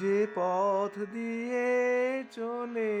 যে পথ দিয়ে চলে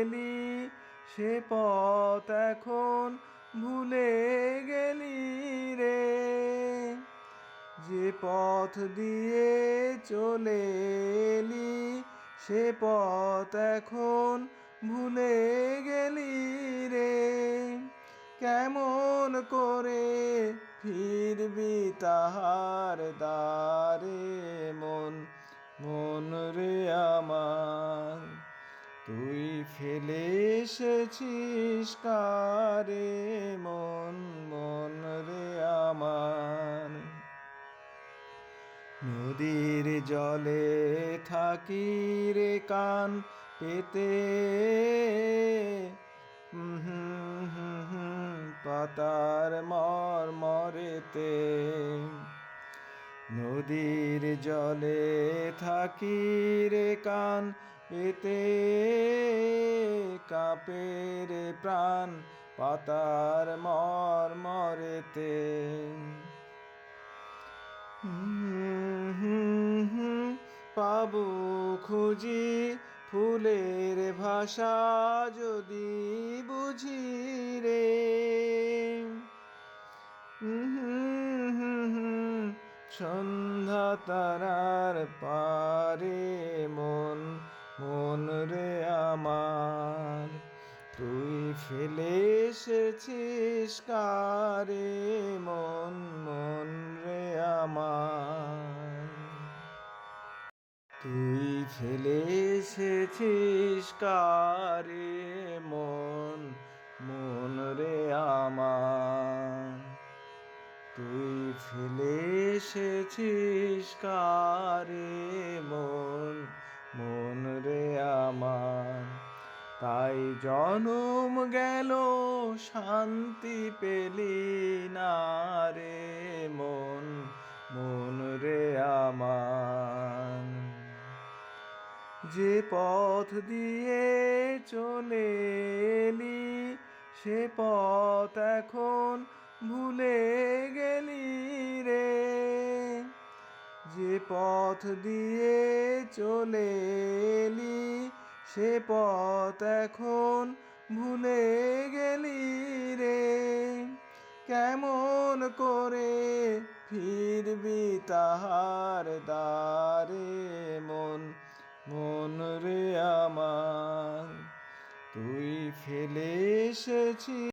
এলি, সে পথ এখন ভুলে গেলি রে। যে পথ দিয়ে চলে এলি, সে পথ এখন ভুলে গেলি রে। কেমন করে ফিরবি তাহার দ্বারে? মন রে আমার, তুই ফেলে এসেছিস কারে মন মন রে আমার। নদীর জলে থাকি রে কান পেতে পাতার মর মরেতে নদীর জলে থাকি রে কান, এতে কাপে রে প্রাণ, পাতার মর মরেতে। পাবো খুঁজি ফুলের ভাষা যদি বুঝি রে। সন্ধ্যা তারার পারে মন মন রে আমার। তুই ফেলে এসেছিস কারে মন মন রে আমার। তুই ফেলে এসেছিস কারে মন মন রে আমার। তুই ফেলে এসেছিস কারে মন? মন রে আমার। তাই জনম গেল, শান্তি পেলি না রে মন। মন রে আমার। যে পথ দিয়ে চলে এলি, সে পথ এখন ভুলে গেলি রে। যে পথ দিয়ে চলে এলি, সে পথ এখন ভুলে গেলি রে। কেমন করে ফিরবি তাহার দ্বারে মন মন রে আমার। তুই ফেলে এসেছি